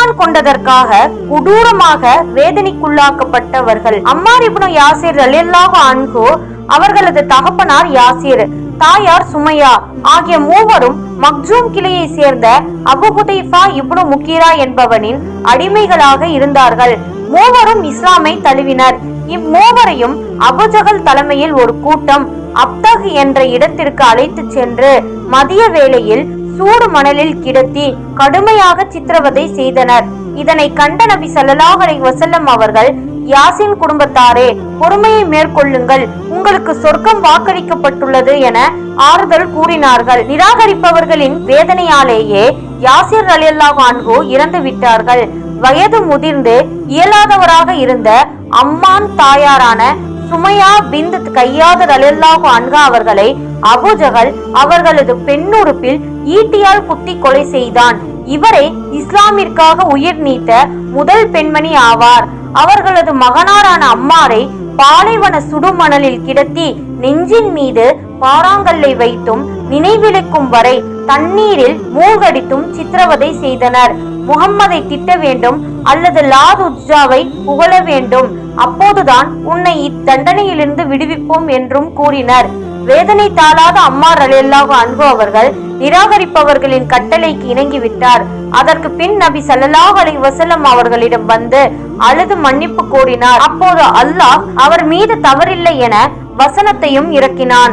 ஈமான் கொண்டதற்காக கொடூரமாக வேதனைக்குள்ளாக்கப்பட்டவர்கள். அம்மார் இப்னு யாசிர் ரலியல்லாஹு அன்ஹு அவர்களது தகப்பனார் யாசிர் தாயார் சுமையா ஆகிய மூவரும் மக்ஜூம் கிளையை சேர்ந்த அபு ஹுதைஃபா இப்னு முக்கீரா என்பவனின் அடிமைகளாக இருந்தார்கள். மூவரும் இஸ்லாமை தழுவினர். இம்மூவரையும் அபுஜகல் தலைமையில் ஒரு கூட்டம் அப்தக் என்ற இடத்திற்கு அழைத்து சென்று மதிய வேளையில் சூடு மணலில் கிடத்தி கடுமையாக சித்திரவதை செய்தனர். இதனை கண்ட நபி ஸல்லல்லாஹு வசல்லம் அவர்கள் யாசின் குடும்பத்தாரே பொறுமையை மேற்கொள்ளுங்கள். உங்களுக்கு சொர்க்கம் வாக்களிக்கப்பட்டுள்ளது என ஆறுதல் கூறினார்கள். நிராகரிப்பவர்களின் வேதனையாலேயே யாசிர் ரலியல்லாஹு அன்ஹு இறந்து விட்டார்கள். வயது முதிர்ந்து இயலாதவராக இருந்த அம்மான் தாயாரான சுமையா பிந்துத் கையாத ரலியல்லாஹு அன்கா அவர்களை அபுஜகல் அவர்களது பெண்ணுறுப்பில் ஈட்டியால் குத்தி கொலை செய்தான். இவரே இஸ்லாமிற்காக உயிர் நீத்த முதல் பெண்மணி ஆவார். அவர்களது மகனாரான அம்மாரை பாலைவன சுடுமணலில் கிடத்தி நெஞ்சின் மீது பாறாங்கல்லை வைத்தும் நினைவிழுக்கும் வரை தண்ணீரில் மூழ்கடித்தும் சித்திரவதை செய்தனர். முகம்மதை திட்ட வேண்டும் அல்லது லாத் உஜ்ஜாவை புகழ வேண்டும். அப்போதுதான் உன்னை இத்தண்டனையிலிருந்து விடுவிப்போம் என்றும் கூறினர். வேதனை தாளாத அம்மார் ரலியல்லாஹு அன்பு அவர்கள் நிராகரிப்பவர்களின் கட்டளைக்கு இணங்கிவிட்டார். அதற்கு பின் நபி சல்லாஹ் அலி வசலம் அவர்களிடம் வந்து அழுது மன்னிப்பு கோரினார். அப்போது அல்லாஹ் அவர் மீது தவறில்லை என வசனத்தையும் இறக்கினான்.